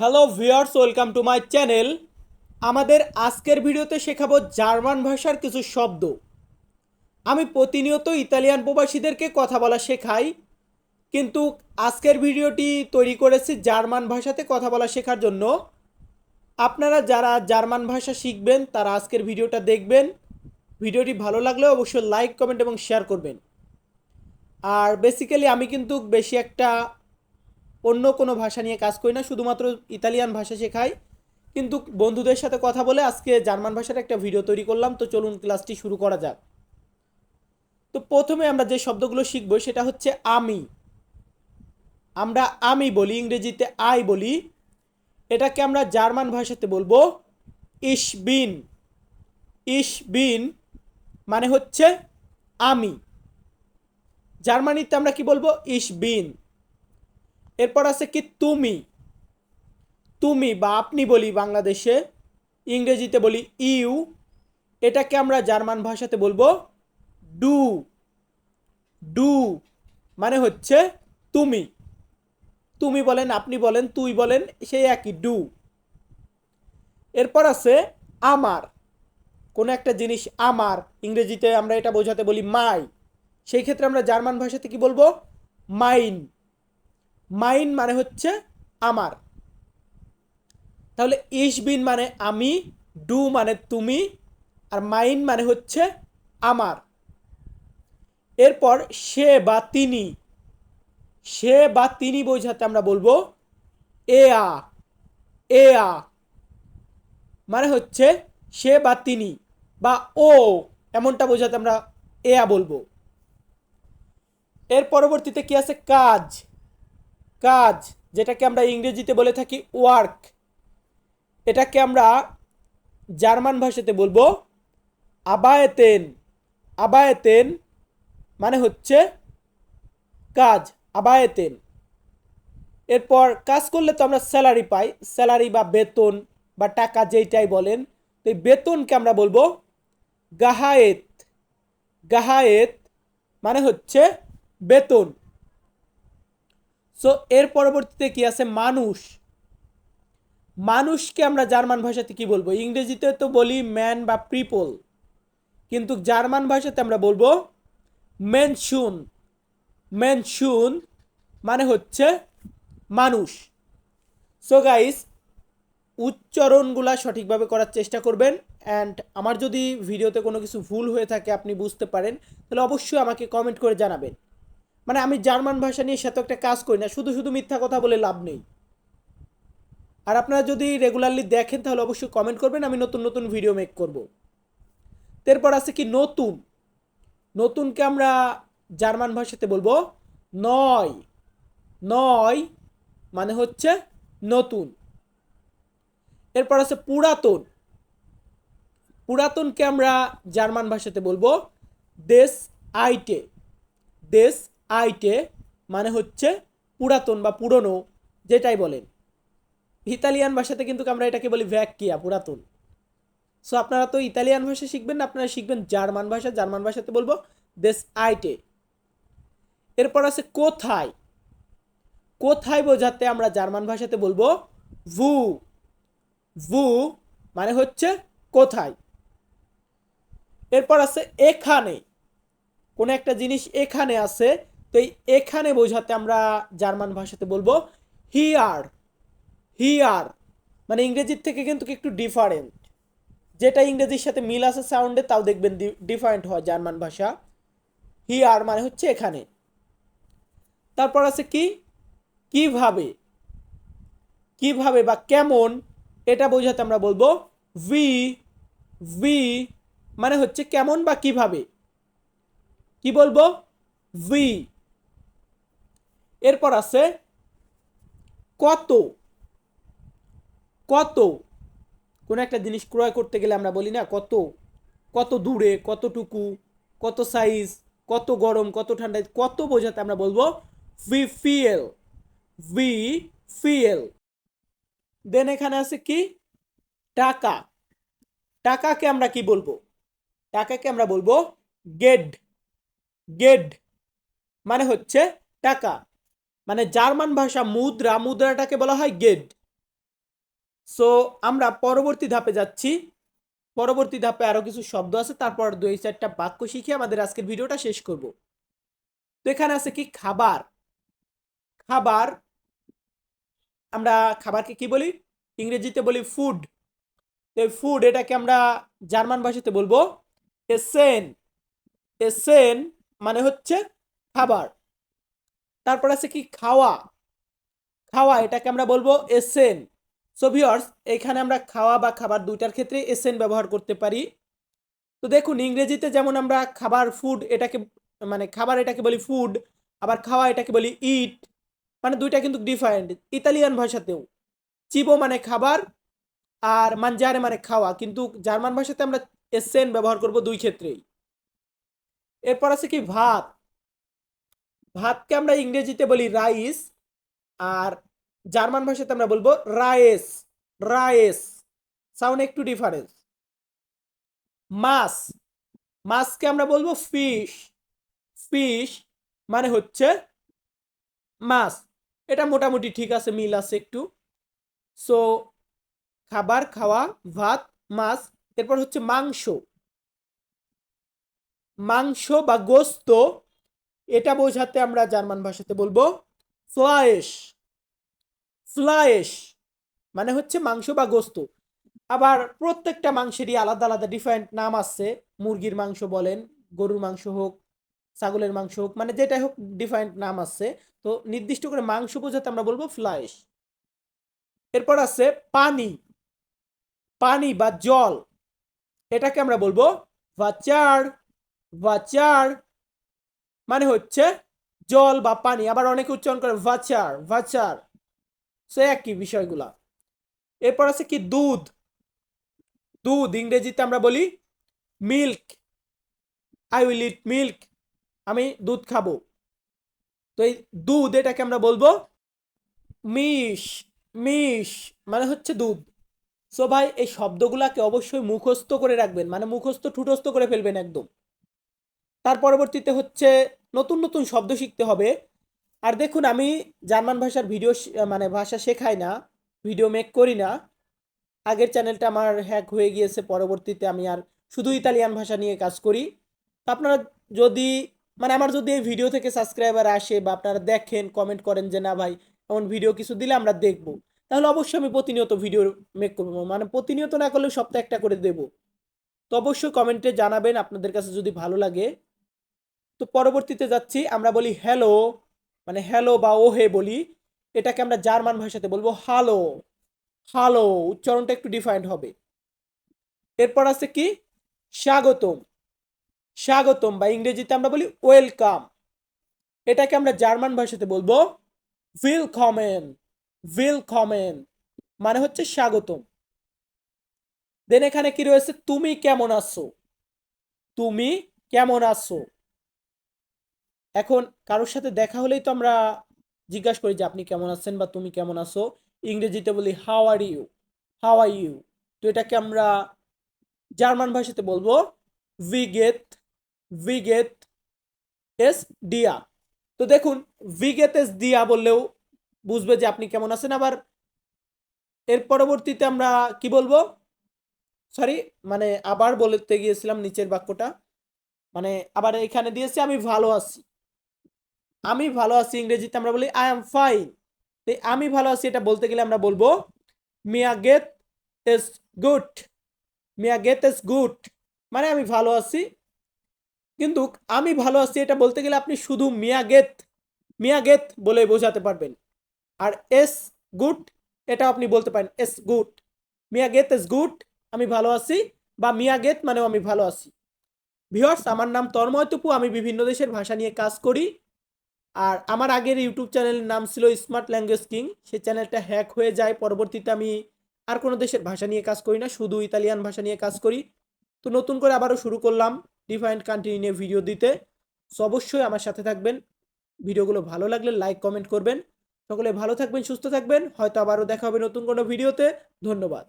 Hello viewers, welcome to my channel. আমাদের আজকের ভিডিওতে শেখাবো জার্মান ভাষার কিছু শব্দ। আমি প্রতিনিয়ত ইতালিয়ান প্রবাসীদেরকে কথা বলা শেখাই, কিন্তু আজকের ভিডিওটি তৈরি করেছি জার্মান ভাষাতে কথা বলা শেখার জন্য। আপনারা যারা জার্মান ভাষা শিখবেন, তারা আজকের ভিডিওটা দেখবেন। ভিডিওটি ভালো লাগলে অবশ্যই লাইক, কমেন্ট এবং শেয়ার করবেন। আর বেসিক্যালি আমি কিন্তু বেশি একটা অন্য কোনো ভাষা নিয়ে কাজ করি না, শুধুমাত্র ইতালিয়ান ভাষা শেখাই। কিন্তু বন্ধুদের সাথে কথা বলে আজকে জার্মান ভাষার একটা ভিডিও তৈরি করলাম, তো চলুন ক্লাসটি শুরু করা যাক। তো প্রথমে আমরা যে শব্দগুলো শিখব সেটা হচ্ছে আমি। আমরা আমি বলি, ইংরেজিতে আই বলি। এটাকে আমরা জার্মান ভাষাতে বলব ইস বিন। ইস বিন মানে হচ্ছে আমি। জার্মানিতে আমরা কি বলব? ইস বিন। এরপর আছে কি তুমি। তুমি বা আপনি বলি বাংলাদেশে, ইংরেজিতে বলি ইউ, এটাকে আমরা জার্মান ভাষাতে বলব ডু। ডু মানে হচ্ছে তুমি। তুমি বলেন, আপনি বলেন, তুই বলেন, সেই একই, ডু। এরপর আছে আমার। কোনো একটা জিনিস আমার, ইংরেজিতে আমরা এটা বোঝাতে বলি মাই। সেই ক্ষেত্রে আমরা জার্মান ভাষাতে কি বলব? মাইন। মাইন মানে হচ্ছে আমার। তাহলে ইসবিন মানে আমি, ডু মানে তুমি, আর মাইন মানে হচ্ছে আমার। এরপর সে বা তিনি। সে বা তিনি বোঝাতে আমরা বলব এ আ এ আ। মানে হচ্ছে সে বা তিনি বা ও, এমনটা বোঝাতে আমরা এ আ বলব। এর পরবর্তীতে কি আছে? কাজ। কাজ, যেটাকে আমরা ইংরেজিতে বলে থাকি ওয়ার্ক এটাকে আমরা জার্মান ভাষাতে বলব আবায়েতেন। আবায়েতেন মানে হচ্ছে কাজ, আবায়েতেন। এরপর কাজ করলে তো আমরা স্যালারি পাই, স্যালারি বা বেতন বা টাকা যেইটাই বলেন, তো এই বেতনকে আমরা বলব গাহায়েত। গাহায়েত মানে হচ্ছে বেতন। সো এর পরবর্তীতে কি আছে? মানুষ। মানুষকে আমরা জার্মান ভাষাতে কি বলব? ইংরেজিতে তো বলি ম্যান বা পিপল কিন্তু জার্মান ভাষাতে আমরা বলব মেনশুন মেনশুন মানে হচ্ছে মানুষ। সো গাইস উচ্চারণগুলা সঠিকভাবে করার চেষ্টা করবেন অ্যান্ড আমার যদি ভিডিওতে কোনো কিছু ভুল হয়ে থাকে, আপনি বুঝতে পারেন, তাহলে অবশ্যই আমাকে কমেন্ট করে জানাবেন। মানে আমি জার্মান ভাষা নিয়ে সেত একটা কাজ করি না, শুধু শুধু মিথ্যা কথা বলে লাভ নেই। আর আপনারা যদি রেগুলারলি দেখেন তাহলে অবশ্যই কমেন্ট করবেন, আমি নতুন নতুন ভিডিও মেক করব। এরপর আছে কি নতুন? নতুনকে আমরা জার্মান ভাষাতে বলব নয়। নয় মানে হচ্ছে নতুন। এরপর আছে পুরাতন। পুরাতনকে আমরা জার্মান ভাষাতে বলব দেশ আইটে। দেশ আইটে মানে হচ্ছে পুরাতন বা পুরনো, যেটাই বলেন। ইতালিয়ান ভাষাতে কিন্তু আমরা এটাকে বলি ভ্যাকিয়া পুরাতন। সো আপনারা তো ইতালিয়ান ভাষা শিখবেন না, আপনারা শিখবেন জার্মান ভাষা। জার্মান ভাষাতে বলব দেশ আইটে। এরপর আছে কোথায়? কোথায় বোঝাতে আমরা জার্মান ভাষাতে বলব ভু। ভু মানে হচ্ছে কোথায়। এরপর আছে এখানে। কোনো একটা জিনিস এখানে আছে তো এই এখানে বোঝাতে আমরা জার্মান ভাষাতে বলব হিয়ার হিয়ার মানে ইংরেজির থেকে কিন্তু একটু ডিফারেন্ট যেটা ইংরেজির সাথে মিল আছে সাউন্ডে তাও দেখবেন ডিফারেন্ট হয় জার্মান ভাষা। হিয়ার মানে হচ্ছে এখানে। তারপর আছে কি? কীভাবে? কীভাবে বা কেমন? এটা বোঝাতে আমরা বলব ভি ভি মানে হচ্ছে কেমন বা কীভাবে। কি বলব? ভি। এরপর আছে কত কত, কোনো একটা জিনিস ক্রয় করতে গেলে আমরা বলি না কত কত দূরে, কতটুকু, কত সাইজ কত গরম, কত ঠান্ডা, কত বোঝাতে আমরা বলব ভি ফিএল ভি ফিএল দেন এখানে আছে কি? টাকা। টাকাকে আমরা কি বলব? টাকাকে আমরা বলব গেড। গেড মানে হচ্ছে টাকা। মানে জার্মান ভাষা মুদ্রা, মুদ্রাটাকে বলা হয় গেড সো আমরা পরবর্তী ধাপে যাচ্ছি। পরবর্তী ধাপে আরও কিছু শব্দ আছে, তারপর দুই চারটা বাক্য শিখে আমাদের আজকের ভিডিওটা শেষ করব। তো এখানে আছে কি? খাবার। খাবার, আমরা খাবারকে কি বলি? ইংরেজিতে বলি ফুড তো ফুড এটাকে আমরা জার্মান ভাষাতে বলব। এসেন এসেন মানে হচ্ছে খাবার। তারপর আছে কি খাওয়া। খাওয়া, এটাকে আমরা বলব এসেন সো এখানে আমরা খাওয়া বা খাবার দুইটার ক্ষেত্রে এসেন ব্যবহার করতে পারি। তো দেখুন, ইংরেজিতে যেমন আমরা খাবার ফুড এটাকে মানে খাবার এটাকে বলি ফুড আবার খাওয়া এটাকে বলি ইট মানে দুইটা কিন্তু ডিফারেন্ট ইতালিয়ান ভাষাতেও। চিবো মানে খাবার, আর মানজারে মানে খাওয়া। কিন্তু জার্মান ভাষাতে আমরা এসেন ব্যবহার করব দুই ক্ষেত্রেই। এরপর আছে কি ভাত। ভাতকে আমরা ইংরেজিতে বলি রাইস, আর জার্মান ভাষাতে আমরা বলব রায়েস রায়েস। সাউন্ড একটু ডিফারেন্স মাছ, মাছকে আমরা বলব ফিশ। ফিশ মানে হচ্ছে মাছ। এটা মোটামুটি ঠিক আছে, মিল আছে একটু। সো খাবার, খাওয়া, ভাত, মাছ, এরপর হচ্ছে মাংস। মাংস বা গোস্ত এটা বোঝাতে আমরা জার্মান ভাষাতে বলব ফ্লায়েশ। ফ্লায়েশ মানে হচ্ছে মাংস বা গোস্ত। আবার প্রত্যেকটা মাংসেরই আলাদা আলাদা ডিফারেন্ট নাম আছে। মুরগির মাংস বলেন, গরুর মাংস হোক, ছাগলের মাংস হোক মানে যেটাই হোক ডিফারেন্ট নাম আছে। তো নির্দিষ্ট করে মাংস বোঝাতে আমরা বলব ফ্লাইশ এরপর আছে পানি। পানি বা জল। এটাকে আমরা বলব ভাচার। ভাচার মানে হচ্ছে জল বা পানি, আবার অনেকে উচ্চারণ করে ভাচার ভাচার। সে একই বিষয়গুলা। এরপর আছে কি দুধ? দুধ, ইংরেজিতে আমরা বলি milk I will eat milk আমি দুধ খাব। তো এই দুধ, এটাকে আমরা বলব মিশ মিশ মানে হচ্ছে দুধ। সো ভাই, এই শব্দগুলাকে অবশ্যই মুখস্থ করে রাখবেন। মানে মুখস্থ, ঠুটস্থ করে ফেলবেন একদম। তার পরবর্তীতে হচ্ছে নতুন নতুন শব্দ শিখতে হবে। আর দেখুন, আমি জার্মান ভাষার ভিডিও মানে ভাষা শেখাই না ভিডিও মেক করি না। আগের চ্যানেলটা আমার হ্যাক হয়ে গিয়েছে, পরবর্তীতে আমি আর শুধু ইতালিয়ান ভাষা নিয়ে কাজ করি। আপনারা যদি মানে আমার যদি এই ভিডিও থেকে সাবস্ক্রাইবার আসে বা আপনারা দেখেন কমেন্ট করেন যে না ভাই, এমন ভিডিও কিছু দিলে আমরা দেখব। তাহলে অবশ্যই আমি প্রতিনিয়ত ভিডিও মেক করব। মানে প্রতিনিয়ত না করলেও সপ্তাহে একটা করে দেব। তো অবশ্যই কমেন্টে জানাবেন, আপনাদের কাছে যদি ভালো লাগে। তো পরবর্তীতে যাচ্ছি, আমরা বলি হ্যালো মানে হ্যালো বা ওহে বলি, এটাকে আমরা জার্মান ভাষাতে বলব হালো হ্যালো উচ্চারণটা একটু ডিফারেন্ট হবে। এরপর আছে কি? স্বাগতম স্বাগতম বা ইংরেজিতে আমরা বলি ওয়েলকাম এটাকে আমরা জার্মান ভাষাতে বলব ওয়েলকামেন ওয়েলকামেন মানে হচ্ছে স্বাগতম। দেন এখানে কি রয়েছে? তুমি কেমন আছো? তুমি কেমন আছো? এখন কারোর সাথে দেখা হলেই তো আমরা জিজ্ঞাসা করি যে, আপনি কেমন আছেন বা তুমি কেমন আছো? ইংরেজিতে বলি হাও are you how are you তো এটাকে আমরা জার্মান ভাষাতে বলব ভিগেত ভিগেত এস ডিয়া তো দেখুন ভিগেত এস দিয়া বললেও বুঝবে যে, আপনি কেমন আছেন? আবার এর পরবর্তীতে আমরা কি বলব? সরি মানে আবার বলতে গিয়েছিলাম নিচের বাক্যটা। মানে আবার এখানে দিয়েছি, আমি ভালো আছি। আমি ভালো আছি ইংরেজিতে আমরা বলি আই এম ফাইন আমি ভালো আছি এটা বলতে গেলে আমরা বলব মিয়া গেত ইজ গুড মিয়া গেত ইজ গুড মানে আমি ভালো আছি। কিন্তু আমি ভালো আছি এটা বলতে গেলে আপনি শুধু মিয়া গেত মিয়া গেত বলে বোঝাতে পারবেন। আর এস গুড এটা আপনি বলতে পারেন এস গুড মিয়া গেত ইজ গুড আমি ভালো আছি বা মিয়া গেত মানেও আমি ভালো আছি। ভিওর্স আমার নাম তন্ময় টুপু, আমি বিভিন্ন দেশের ভাষা নিয়ে কাজ করি। আর আমার আগের ইউটিউব চ্যানেলের নাম ছিল স্মার্ট ল্যাঙ্গুয়েজ কিং সেই চ্যানেলটা হ্যাক হয়ে যায়। পরবর্তীতে আমি আর কোনো দেশের ভাষা নিয়ে কাজ করি না, শুধু ইতালিয়ান ভাষা নিয়ে কাজ করি। তো নতুন করে আবারও শুরু করলাম ডিফারেন্ট কান্ট্রি নিয়ে ভিডিও দিতে। সো অবশ্যই আমার সাথে থাকবেন। ভিডিওগুলো ভালো লাগলে লাইক কমেন্ট করবেন। সকলে ভালো থাকবেন, সুস্থ থাকবেন। হয়তো আবারও দেখা হবে নতুন কোনো ভিডিওতে ধন্যবাদ।